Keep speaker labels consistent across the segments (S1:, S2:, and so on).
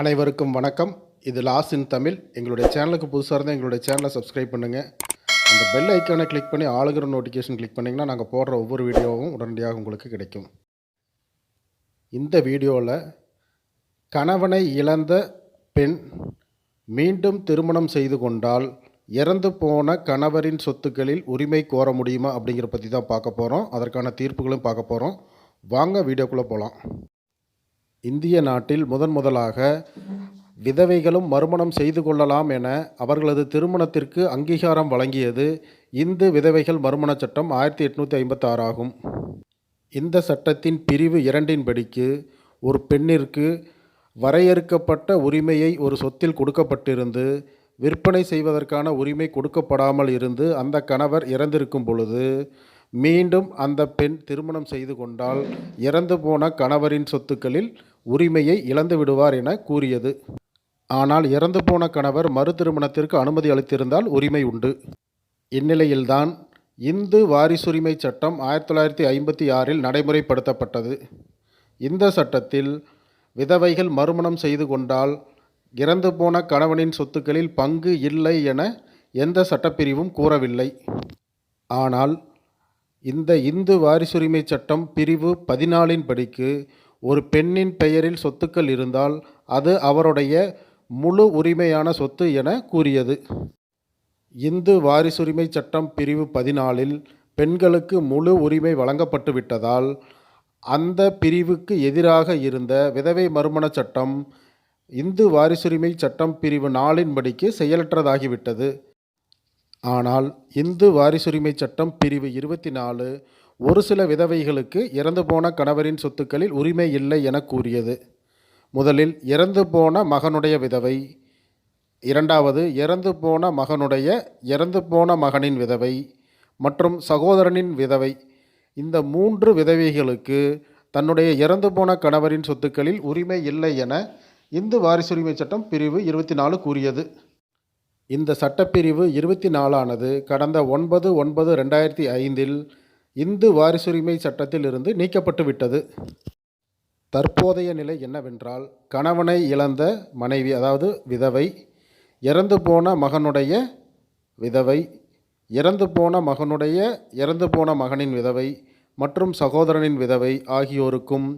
S1: அனைவருக்கும் வணக்கம். இது லாஸ் இன் தமிழ் எங்களுடைய சேனலுக்கு புதுசாக இருந்தால் எங்களுடைய சேனலை சப்ஸ்கிரைப் பண்ணுங்கள் அந்த பெல் ஐக்கானை கிளிக் பண்ணி ஆளுகிற நோட்டிஃபிகேஷன் கிளிக் பண்ணிங்கன்னா நாங்கள் போடுற ஒவ்வொரு வீடியோவும் உடனடியாக உங்களுக்கு கிடைக்கும். இந்த வீடியோவில் கணவனை இழந்த பெண் மீண்டும் திருமணம் செய்து கொண்டால் இறந்து போன கணவரின் சொத்துக்களில் உரிமை கோர முடியுமா அப்படிங்கிற பற்றி தான் பார்க்க போகிறோம் அதற்கான தீர்ப்புகளும் பார்க்க போகிறோம் வாங்க வீடியோக்குள்ளே போகலாம் இந்திய நாட்டில் முதன் முதலாக விதவைகளும் மறுமணம் செய்து கொள்ளலாம் என அவர்களது திருமணத்திற்கு அங்கீகாரம் வழங்கியது இந்து விதவைகள் மறுமணச் சட்டம் ஆயிரத்தி எட்நூற்றி ஐம்பத்தாறு ஆகும். இந்த சட்டத்தின் பிரிவு இரண்டின்படிக்கு ஒரு பெண்ணிற்கு வரையறுக்கப்பட்ட உரிமையை ஒரு சொத்தில் கொடுக்கப்பட்டிருந்து விற்பனை செய்வதற்கான உரிமை கொடுக்கப்படாமல் இருந்து அந்த கணவர் இறந்திருக்கும் பொழுது மீண்டும் அந்த பெண் திருமணம் செய்து கொண்டால் இறந்து போன கணவரின் சொத்துக்களில் உரிமையை இழந்து விடுவார் என கூறியது. ஆனால் இறந்து போன கணவர் மறு திருமணத்திற்கு அனுமதி அளித்திருந்தால் உரிமை உண்டு. இந்நிலையில்தான் இந்து வாரிசுரிமை சட்டம் ஆயிரத்தி தொள்ளாயிரத்தி ஐம்பத்தி ஆறில் நடைமுறைப்படுத்தப்பட்டது. இந்த சட்டத்தில் விதவைகள் மறுமணம் செய்து கொண்டால் இறந்து போன கணவனின் சொத்துக்களில் பங்கு இல்லை என எந்த சட்டப்பிரிவும் கூறவில்லை. ஆனால் இந்த இந்து வாரிசுரிமை சட்டம் பிரிவு பதினாலின் படிக்கு ஒரு பெண்ணின் பெயரில் சொத்துக்கள் இருந்தால் அது அவருடைய முழு உரிமையான சொத்து என கூறியது. இந்து வாரிசுரிமை சட்டம் பிரிவு பதினாலில் பெண்களுக்கு முழு உரிமை வழங்கப்பட்டு விட்டதால் அந்த பிரிவுக்கு எதிராக இருந்த விதவை மறுமண சட்டம் இந்து வாரிசுரிமை சட்டம் பிரிவு நாளின்படிக்கு செயலற்றதாகிவிட்டது. ஆனால் இந்து வாரிசுரிமை சட்டம் பிரிவு இருபத்தி நாலு ஒரு சில விதவைகளுக்கு இறந்து போன கணவரின் சொத்துக்களில் உரிமை இல்லை என கூறியது. முதலில் இறந்து போன மகனுடைய விதவை. இரண்டாவது இறந்து போன மகனுடைய இறந்து போன மகனின் விதவை மற்றும் சகோதரனின் விதவை. இந்த மூன்று விதவைகளுக்கு தன்னுடைய இறந்து போன கணவரின் சொத்துக்களில் உரிமை இல்லை என இந்து வாரிசுரிமை சட்டம் பிரிவு இருபத்தி நாலு கூறியது. இந்த சட்டப்பிரிவு இருபத்தி நாலானது கடந்த ஒன்பது ஒன்பது ரெண்டாயிரத்தி ஐந்தில் இந்து வாரிசுரிமை சட்டத்தில் இருந்து நீக்கப்பட்டு விட்டது. தற்போதைய நிலை என்னவென்றால் கணவனை இழந்த மனைவி அதாவது விதவை இறந்து போன மகனுடைய விதவை இறந்து போன மகனுடைய இறந்து போன மகனின் விதவை மற்றும் சகோதரனின் விதவை ஆகியோருக்கும்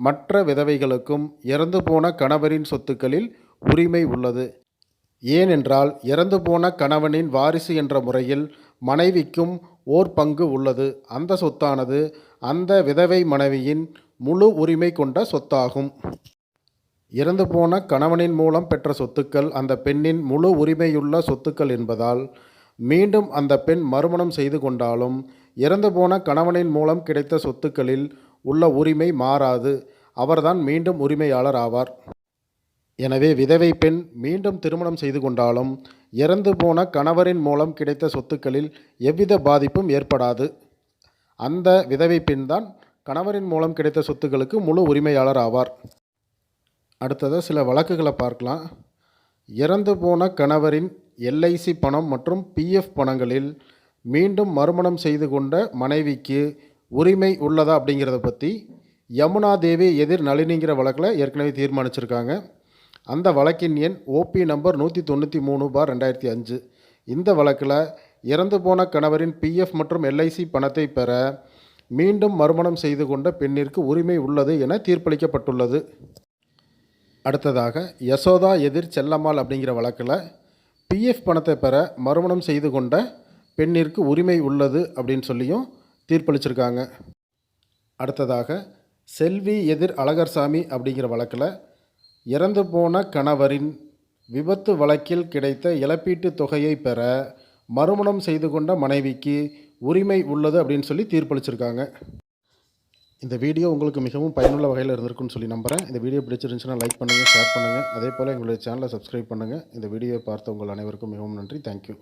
S1: மற்ற விதவைகளுக்கும் இறந்து போன கணவரின் சொத்துக்களில் உரிமை உள்ளது. ஏனென்றால் இறந்து போன கணவனின் வாரிசு என்ற முறையில் மனைவிக்கும் ஓர் பங்கு உள்ளது. அந்த சொத்தானது அந்த விதவை மனைவியின் முழு உரிமை கொண்ட சொத்தாகும். இறந்து போன கணவனின் மூலம் பெற்ற சொத்துக்கள் அந்த பெண்ணின் முழு உரிமையுள்ள சொத்துக்கள் என்பதால் மீண்டும் அந்த பெண் மறுமணம் செய்து கொண்டாலும் இறந்து போன கணவனின் மூலம் கிடைத்த சொத்துக்களில் உள்ள உரிமை மாறாது. அவர்தான் மீண்டும் உரிமையாளர் ஆவார். எனவே விதவை பெண் மீண்டும் திருமணம் செய்து கொண்டாலும் இறந்து போன கணவரின் மூலம் கிடைத்த சொத்துக்களில் எவ்வித பாதிப்பும் ஏற்படாது. அந்த விதவை பெண் தான் கணவரின் மூலம் கிடைத்த சொத்துக்களுக்கு முழு உரிமையாளர் ஆவார். அடுத்ததாக சில வழக்குகளை பார்க்கலாம். இறந்து போன கணவரின் எல்ஐசி பணம் மற்றும் பிஎஃப் பணங்களில் மீண்டும் மறுமணம் செய்து கொண்ட மனைவிக்கு உரிமை உள்ளதா அப்படிங்கிறத பற்றி யமுனா தேவி எதிர் நளினிங்கிற வழக்கில் ஏற்கனவே தீர்மானிச்சிருக்காங்க. அந்த வழக்கின் எண் ஓபி நம்பர் நூற்றி தொண்ணூற்றி மூணு பார் ரெண்டாயிரத்தி அஞ்சு. இந்த வழக்கில் இறந்து போன கணவரின் பிஎஃப் மற்றும் எல்ஐசி பணத்தை பெற மீண்டும் மறுமணம் செய்து கொண்ட பெண்ணிற்கு உரிமை உள்ளது என தீர்ப்பளிக்கப்பட்டுள்ளது. அடுத்ததாக யசோதா எதிர் செல்லம்மாள் அப்படிங்கிற வழக்கில் பிஎஃப் பணத்தை பெற மறுமணம் செய்து கொண்ட பெண்ணிற்கு உரிமை உள்ளது அப்படின்னு சொல்லியும் தீர்ப்பளிச்சிருக்காங்க. அடுத்ததாக செல்வி எதிர் அழகர்சாமி அப்படிங்கிற வழக்கில் இறந்து போன கணவரின் விபத்து வழக்கில் கிடைத்த இழப்பீட்டுத் தொகையை பெற மறுமணம் செய்து கொண்ட மனைவிக்கு உரிமை உள்ளது அப்படின்னு சொல்லி தீர்ப்பளிச்சிருக்காங்க. இந்த வீடியோ உங்களுக்கு மிகவும் பயனுள்ள வகையில் இருந்திருக்குன்னு சொல்லி நம்புகிறேன் இந்த வீடியோ பிடிச்சிருந்துச்சுன்னா லைக் பண்ணுங்கள் ஷேர் பண்ணுங்கள் அதே போல் எங்களுடைய சேனலை சப்ஸ்கிரைப் பண்ணுங்கள் இந்த வீடியோவை பார்த்த உங்கள் அனைவருக்கும் மிகவும் நன்றி. தேங்க்யூ